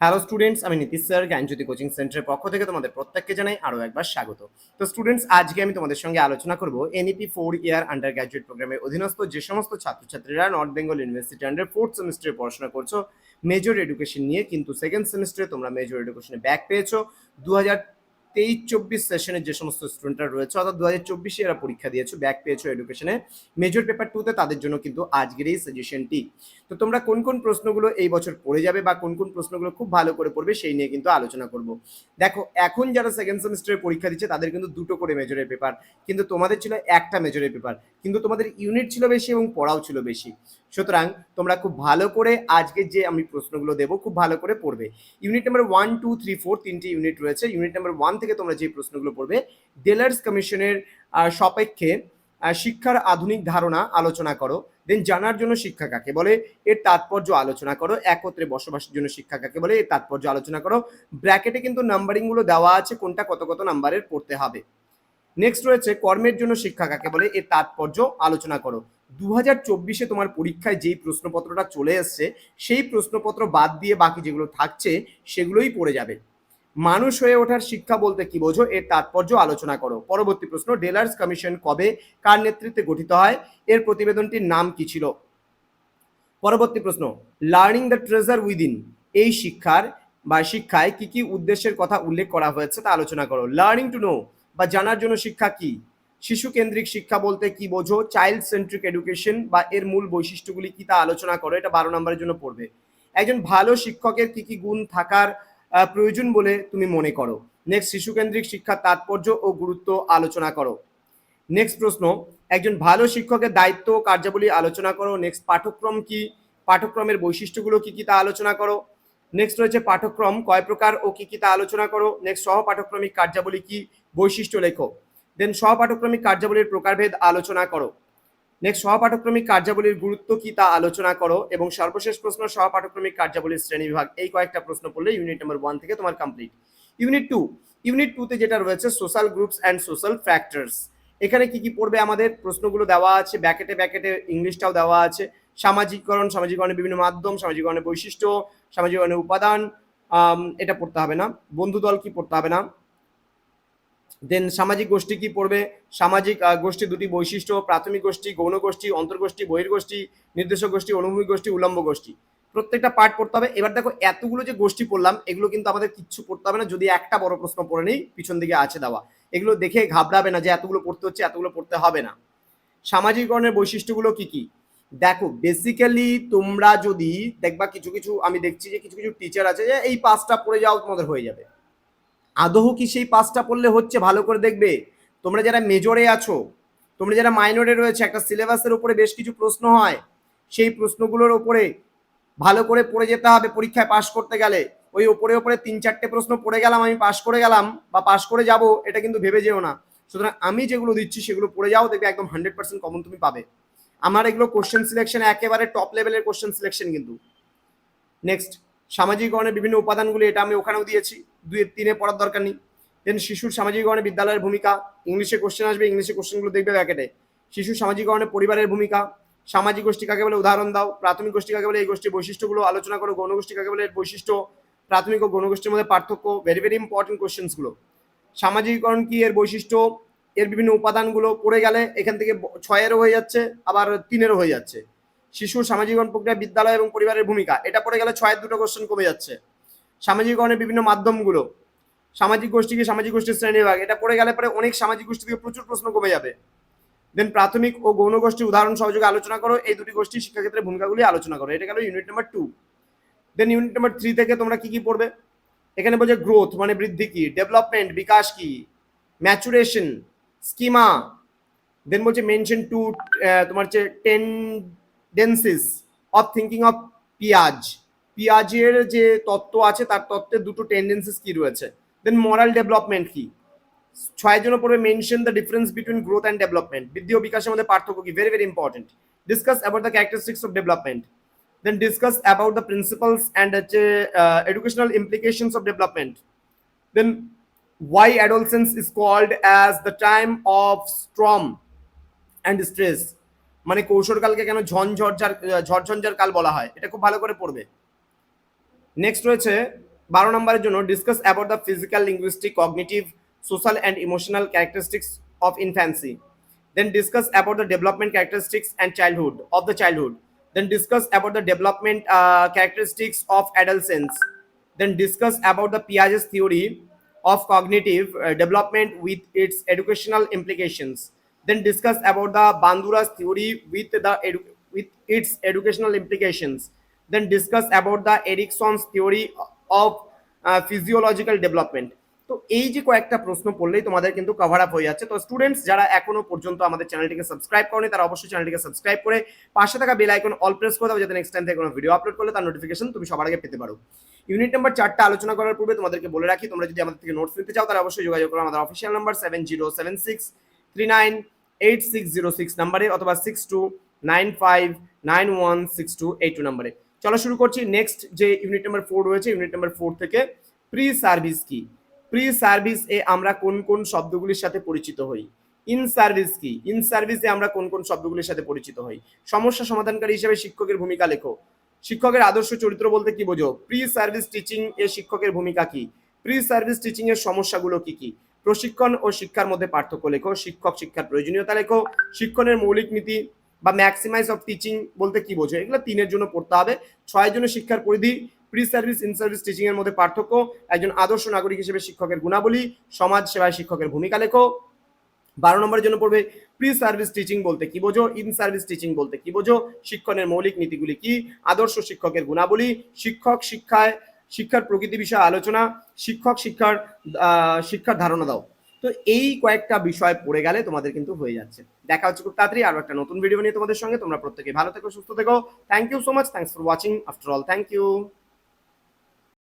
Hello students আমি Nitish sir জ্ঞানজ্যোতি coaching সেন্টারের পক্ষ থেকে তোমাদের প্রত্যেককে জানাই আরও একবার স্বাগত। তো স্টুডেন্টস আজকে আমি তোমাদের সঙ্গে আলোচনা করব NEP four year undergraduate প্রোগ্রামের অধীনস্থ যে সমস্ত ছাত্রছাত্রীরা North Bengal University under fourth সেমিস্টারে পড়াশোনা করছ মেজর এডুকেশন নিয়ে, কিন্তু সেকেন্ড সেমিস্টারে তোমরা মেজর এডুকেশনে ব্যাক পেয়েছ। দু হাজার তেইশ চব্বিশ সেশনের যে সমস্ত স্টুডেন্টরা রয়েছে, অর্থাৎ দু হাজার চব্বিশে এরা পরীক্ষা দিয়েছ ব্যাক পেয়েছ এডুকেশনে মেজর পেপার টুতে তাদের জন্য কিন্তু আজকের এই সাজেশনটি তো তোমরা কোন কোন প্রশ্নগুলো এই বছর পড়ে যাবে বা কোন কোন প্রশ্নগুলো খুব ভালো করে পড়বে সেই নিয়ে কিন্তু আলোচনা করব। দেখো, এখন যারা সেকেন্ড সেমিস্টারে পরীক্ষা দিচ্ছে, তাদের কিন্তু দুটো করে মেজরের পেপার কিন্তু তোমাদের ছিল একটা মেজরের পেপার কিন্তু তোমাদের ইউনিট ছিল বেশি এবং পড়াও ছিল বেশি। সুতরাং তোমরা খুব ভালো করে আজকে যে আমি প্রশ্নগুলো দেবো, খুব ভালো করে পড়বে। Unit number one two three four তিনটি ইউনিট রয়েছে। ইউনিট নাম্বার ওয়ান থেকে তোমরা যে প্রশ্নগুলো পড়বে ডেলার্স কমিশনের সাপেক্ষে শিক্ষার আধুনিক ধারণা আলোচনা করো। দেন জানার জন্য শিক্ষা কাকে বলে? এর তাৎপর্য আলোচনা করো। একত্রে বসবাসের জন্য শিক্ষা কাকে বলে? এর তাৎপর্য আলোচনা করো। ব্র্যাকেটে কিন্তু নাম্বারিংগুলো দেওয়া আছে। কোনটা কত কত নাম্বারের পড়তে হবে। নেক্সট রয়েছে কর্মের জন্য শিক্ষা কাকে বলে? এর তাৎপর্য আলোচনা করো। দু হাজার চব্বিশে তোমার পরীক্ষায় যেই প্রশ্নপত্রটা চলে এসছে, সেই প্রশ্নপত্র বাদ দিয়ে বাকি যেগুলো থাকছে, সেগুলোই পড়ে যাবে। মানুষ হয়ে ওঠার শিক্ষা বলতে কি বোঝো? এর তাৎপর্য আলোচনা করো। পরবর্তী প্রশ্ন, ডেলার্স কমিশন কবে কার নেতৃত্বে গঠিত হয়? এর প্রতিবেদনটির নাম কি ছিল? পরবর্তী প্রশ্ন লার্নিং দ্য ট্রেজার উইদিন এই শিক্ষার বা শিক্ষায় কি কি উদ্দেশ্যের কথা উল্লেখ করা হয়েছে তা আলোচনা করো। লার্নিং টু নো বা জানার জন্য শিক্ষা কি? শিশু কেন্দ্রিক শিক্ষা বলতে কি বোঝো? চাইল্ড সেন্ট্রিক এডুকেশন বা এর মূল বৈশিষ্ট্যগুলি কি তা আলোচনা করো? এটা বারো নম্বরের জন্য পড়বে। একজন ভালো শিক্ষকের কি কি গুণ থাকার প্রয়োজন বলে তুমি মনে করো? নেক্সট শিশু কেন্দ্রিক শিক্ষার তাৎপর্য ও গুরুত্ব আলোচনা করো। নেক্সট প্রশ্ন, একজন ভালো শিক্ষকের দায়িত্ব কার্যাবলী আলোচনা করো। নেক্সট পাঠ্যক্রম কি? পাঠ্যক্রমের বৈশিষ্ট্যগুলো কি কি তা আলোচনা করো? নেক্সট রয়েছে পাঠ্যক্রম, কয় প্রকার ও কি কি তা আলোচনা করো। নেক্সট সহ পাঠ্যক্রমিক কার্যাবলী কি বৈশিষ্ট্য লেখো। দেন সহ পাঠ্যক্রমিক কার্যাবলীর প্রকারভেদ আলোচনা করো। নেক্সট সহ পাঠ্যক্রমিক কার্যাবলীর গুরুত্ব কি তা আলোচনা করো এবং সর্বশেষ প্রশ্ন সহ পাঠ্যক্রমিক কার্যাবলীর শ্রেণীবিভাগ। এই কয়েকটা প্রশ্ন পড়লে ইউনিট নাম্বার ওয়ান থেকে তোমার কমপ্লিট ইউনিট টু ইউনিট টুতে যেটা রয়েছে social groups and social factors এখানে কি কি পড়বে আমাদের? প্রশ্নগুলো দেওয়া আছে, ব্যাকেটে ব্যাকেটে ইংলিশটাও দেওয়া আছে। সামাজিককরণ সামাজিকরণের বিভিন্ন মাধ্যম সামাজিকরণের বৈশিষ্ট্য সামাজিকরণের উপাদান এটা পড়তে হবে না। বন্ধু দল কি পড়তে হবে না? দেন সামাজিক গোষ্ঠী কি পড়বে? সামাজিক গোষ্ঠী দুটি বৈশিষ্ট্য, প্রাথমিক গোষ্ঠী, গৌণ গোষ্ঠী, অন্তর্গোষ্ঠী বহির্গোষ্ঠী নির্দেশক গোষ্ঠী, অনুভূমিক গোষ্ঠী উলম্ব গোষ্ঠী। প্রত্যেকটা পার্ট পড়তে হবে। এবার দেখো, এতগুলো যে গোষ্ঠী পড়লাম, এগুলো কিন্তু আমাদের কিচ্ছু পড়তে হবে না। যদি একটা বড় প্রশ্ন পড়ে নেই, পিছন দিকে আছে দেওয়া। এগুলো দেখে ঘাবড়াবে না যে এতগুলো পড়তে হচ্ছে, এতগুলো পড়তে হবে না। সামাজিকরণের বৈশিষ্ট্যগুলো কি কি? দেখো বেসিক্যালি তোমরা যদি দেখবা কিছু কিছু, আমি দেখছি যে কিছু কিছু টিচার আছে যে এই পাঁচটা পড়ে যাও, তোমাদের হয়ে যাবে। আদৌ কি সেই পাঁচটা পড়লে হচ্ছে ভালো করে দেখবে? তোমরা যারা মেজরে আছো, তোমরা যারা মাইনরে রয়েছে, একটা সিলেবাসের উপরে বেশ কিছু প্রশ্ন হয়, সেই প্রশ্নগুলোর উপরে ভালো করে পড়ে যেতে হবে, পরীক্ষায় পাশ করতে গেলে। ওই ওপরে ওপরে তিন চারটে প্রশ্ন পড়ে গেলাম, আমি পাশ করে গেলাম বা পাশ করে যাব, এটা কিন্তু ভেবে যেও না। সুতরাং আমি যেগুলো দিচ্ছি, সেগুলো পড়ে যাও, দেখবে একদম হান্ড্রেড পার্সেন্ট কমন তুমি পাবে। আমার এগুলো কোশ্চেন সিলেকশন একেবারে টপ লেভেলের কোশ্চেন সিলেকশন কিন্তু। নেক্সট সামাজিকরণের বিভিন্ন উপাদানগুলি, এটা আমি ওখানেও দিয়েছি। দুই, তিনে পড়ার দরকার নেই। দেন শিশুর সামাজিকরণে বিদ্যালয়ের ভূমিকা, ইংলিশে কোশ্চেন আসবে, ইংলিশে কোশ্চেনগুলো দেখবে ব্যাকেটে শিশু সামাজিকরণে পরিবারের ভূমিকা, সামাজিক গোষ্ঠী কাকে বলে উদাহরণ দাও, প্রাথমিক গোষ্ঠী কাকে বলে এই গোষ্ঠীর বৈশিষ্ট্যগুলো আলোচনা করো, গণ গোষ্ঠী কাকে বলে বৈশিষ্ট্য, প্রাথমিক ও গণগোষ্ঠীর মধ্যে পার্থক্য ভেরি ভেরি ইম্পর্টেন্ট কোশ্চেন্সগুলো সামাজিকরণ কি এর বৈশিষ্ট্য? এর বিভিন্ন উপাদানগুলো পড়ে গেলে এখান থেকে ছয়েরও হয়ে যাচ্ছে, আবার তিনেরও হয়ে যাচ্ছে। শিশুর সামাজিকরণ প্রক্রিয়া, বিদ্যালয় এবং পরিবারের ভূমিকা, এটা পড়ে গেলে ছয়ের দুটো কোশ্চেন কমে যাচ্ছে। সামাজিকরণের বিভিন্ন মাধ্যমগুলো, সামাজিক গোষ্ঠীকে সামাজিক গোষ্ঠীর শ্রেণীবিভাগ, এটা পড়ে গেলে পরে অনেক সামাজিক গোষ্ঠী থেকে প্রচুর প্রশ্ন কমে যাবে। দেন প্রাথমিক ও গৌণ গোষ্ঠী উদাহরণ সহযোগে আলোচনা করো, এই দুটি গোষ্ঠীর শিক্ষাক্ষেত্রে ভূমিকাগুলি আলোচনা করো। এটা গেল unit number two then unit number three থেকে তোমরা কি কি পড়বে? এখানে বলছে গ্রোথ মানে বৃদ্ধি কি ডেভেলপমেন্ট বিকাশ কি ম্যাচুরেশন স্কিমা দেন বলছে মেনশন টু তোমার হচ্ছে টেন্ডেন্সিস অফ থিঙ্কিং অফ পিয়াজ পিয়াজের যে তত্ত্ব আছে, তার তত্ত্বের দুটো টেন্ডেন্সিস কি রয়েছে? দেন মরাল ডেভেলপমেন্ট কি? ছয়ের জন্য পড়বে mention the difference between growth and development বৃদ্ধি ও বিকাশের মধ্যে পার্থক্য কি? Very very important discuss about the characteristics of development then discuss about the principles and হচ্ছে educational implications of development then why adolescence is called as the time of storm and stress. মানে কৈশোরকালকে কেন ঝনঝরঝার ঝরঝঞ্ঝার কাল বলা হয়? এটা খুব ভালো করে পড়বে। নেক্সট রয়েছে, বারো নম্বরের জন্য discuss about the physical linguistic cognitive social and emotional characteristics of infancy then discuss about the development characteristics and childhood of the childhood then discuss about the development characteristics of adolescence then discuss about the Piaget's theory of cognitive uh, development with its educational implications. Then discuss about the bandura's theory with the with its educational implications. Then discuss about the erickson's theory of uh, physiological development তো এই যে কয়েকটা প্রশ্ন পড়লেই তোমাদের কিন্তু cover up হয়ে যাচ্ছে। তো স্টুডেন্টস যারা এখনও পর্যন্ত আমাদের চ্যানেলটিকে সাবস্ক্রাইব করেনি, তারা অবশ্যই চ্যানেলটিকে সাবস্ক্রাইব করে পাশে থাকা বেল আইকন অল প্রেস করে দাও, যাতে নেক্সট টাইম থেকে কোনো ভিডিও আপলোড করলে তার নোটিফিকেশন তুমি সবার আগে পেতে পারো। ইউনিট নাম্বার চারটা আলোচনা করার পূর্বে তোমাদেরকে বলে রাখি, তোমরা যদি আমাদের থেকে নোটস নিতে চাও, তাহলে অবশ্যই যোগাযোগ করো আমাদের official number seven zero seven six three nine eight six zero six নাম্বারে অথবা six two nine five nine one six two eight two নাম্বারে চলো শুরু করছি। নেক্সট যে ইউনিট নাম্বার ফোর রয়েছে ইউনিট নাম্বার ফোর থেকে প্রি সার্ভিস কি? প্রি সার্ভিস এ আমরা কোন কোন শব্দগুলির সাথে পরিচিত হই? ইন সার্ভিস কি? ইন সার্ভিসে আমরা কোন কোন শব্দগুলির সাথে পরিচিত হই? সমস্যা সমাধানকারী হিসেবে শিক্ষকের ভূমিকা লেখো। শিক্ষকের আদর্শ চরিত্র বলতে কি বোঝো? প্রি সার্ভিস টিচিং এ শিক্ষকের ভূমিকা কি? প্রি সার্ভিস টিচিং এর সমস্যাগুলো কি কি? প্রশিক্ষণ ও শিক্ষার মধ্যে পার্থক্য লেখো। শিক্ষক শিক্ষার প্রয়োজনীয়তা লেখো। শিক্ষণের মৌলিক নীতি বা ম্যাক্সিমাইজ অফ টিচিং বলতে কি বোঝো? এগুলো তিনের জন্য পড়তে হবে। ছয় জনের শিক্ষার পরিধি pre service in service teaching এর মধ্যে পার্থক্য। একজন আদর্শ নাগরিক হিসেবে শিক্ষকের গুণাবলী, সমাজ সেবায় শিক্ষকের ভূমিকা লেখো বারো নম্বরের জন্য পড়বে প্রি সার্ভিস টিচিং বলতে কি বোঝো ইন সার্ভিস টিচিং বলতে কি বোঝো, শিক্ষণের মৌলিক নীতিগুলি কি, আদর্শ শিক্ষকের গুণাবলী, শিক্ষক শিক্ষায়, শিক্ষার প্রকৃতি বিষয়ে আলোচনা, শিক্ষক শিক্ষার শিক্ষার ধারণা দাও। তো এই কয়েকটা বিষয় পড়ে গেলে তোমাদের কিন্তু হয়ে যাচ্ছে। দেখা হচ্ছে খুব তাড়াতাড়ি আরও একটা নতুন ভিডিও নিয়ে তোমাদের সঙ্গে। তোমরা প্রত্যেকে ভালো থেকো, সুস্থ থেকো। Thank you so much thanks for watching after all thank you